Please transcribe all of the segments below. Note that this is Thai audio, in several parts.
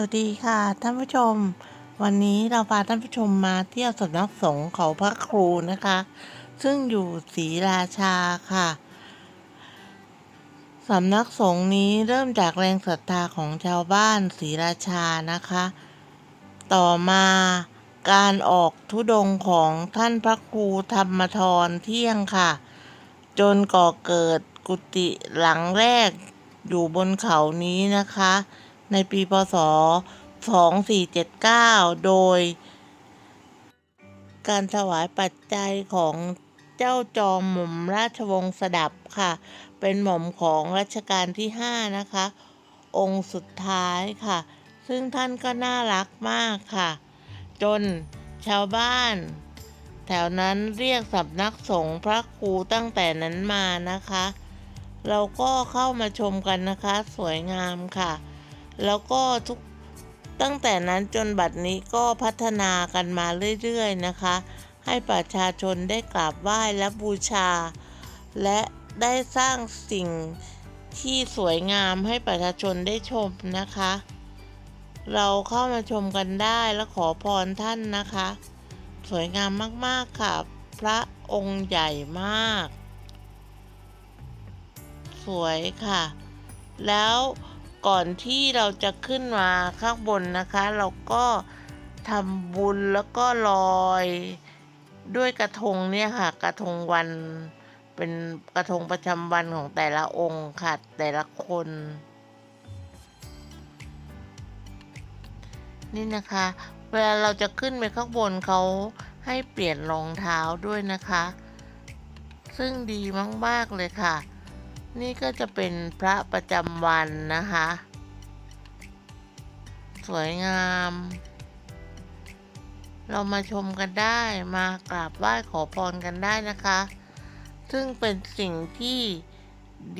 สวัสดีค่ะท่านผู้ชม วันนี้เราพาท่านผู้ชมมาเที่ยวสำนักสงฆ์เขาพระครูนะคะ ซึ่งอยู่ศรีราชาค่ะสำนักสงฆ์นี้เริ่มจากแรงศรัทธาของชาวบ้านศรีราชานะคะ ต่อมาการออกทุดงของท่านพระครูธรรมทรเที่ยงค่ะ จนก่อเกิดกุฏิหลังแรกอยู่บนเขานี้นะคะ ในปีพศ 2479 โดย การถวายปัจจัยของเจ้าจอมหม่อมราชวงศ์สดับค่ะ เป็นหม่อมของรัชกาลที่ 5 นะคะ องค์สุดท้ายค่ะ ซึ่งท่านก็น่ารักมากค่ะ จนชาวบ้าน แถวนั้นเรียกสำนักสงฆ์พระครูตั้งแต่นั้นมานะคะ เราก็เข้ามาชมกันนะคะ สวยงามค่ะ แล้วก็ทุกตั้งแต่นั้นจนบัดนี้ก็พัฒนากันมาเรื่อยๆนะคะ ให้ประชาชนได้กราบไหว้และบูชา และได้สร้างสิ่งที่สวยงามให้ประชาชนได้ชมนะคะ เราเข้ามาชมกันได้และขอพรท่านนะคะ สวยงามมากๆค่ะ พระองค์ใหญ่มาก สวยค่ะ แล้ว ก่อนที่เราจะขึ้นมาข้างบนนะคะ เราก็ทำบุญแล้วก็ลอย ด้วยกระทงเนี่ยค่ะ กระทงวันเป็นกระทงประจำวันของแต่ละองค์ค่ะ แต่ละคน นี่นะคะ เวลาเราจะขึ้นไปข้างบนเขาให้เปลี่ยนรองเท้าด้วยนะคะ ซึ่งดีมาก ๆ เลยค่ะ นี่ก็จะเป็นพระประจำวันนะคะ สวยงาม เรามาชมกันได้มากราบไหว้ขอพรกันได้นะคะ ซึ่งเป็นสิ่งที่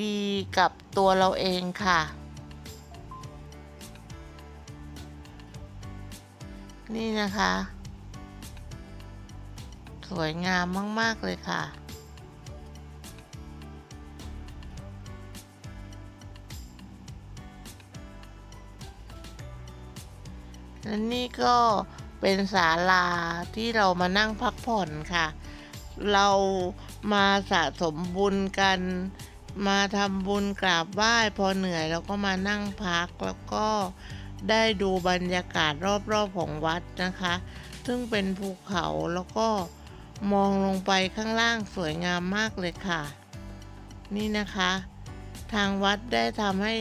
ดีกับตัวเราเองค่ะ นี่นะคะ สวยงามมาก ๆ เลยค่ะ และนี่ก็เป็นศาลาที่เรามานั่งพักผ่อนค่ะ เรามาสะสมบุญกัน มาทำบุญกราบไหว้พอเหนื่อยเราก็มานั่งพักแล้วก็ได้ดูบรรยากาศรอบๆของวัดนะคะ ซึ่งเป็นภูเขาแล้วก็มองลงไปข้างล่างสวยงามมากเลยค่ะ นี่นะคะ ทางวัดได้ทำให้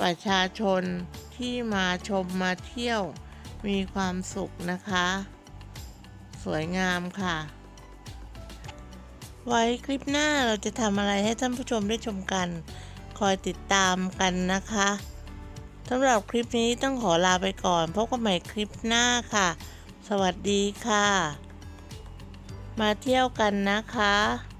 ประชาชน ที่มาชมมาเที่ยว มีความสุขนะคะ สวยงามค่ะ ไว้คลิปหน้าเราจะทำอะไรให้ท่านผู้ชมได้ชมกัน คอยติดตามกันนะคะสำหรับคลิปนี้ต้องขอลาไปก่อน พบกันใหม่คลิปหน้าค่ะ สวัสดีค่ะ มาเที่ยวกันนะคะ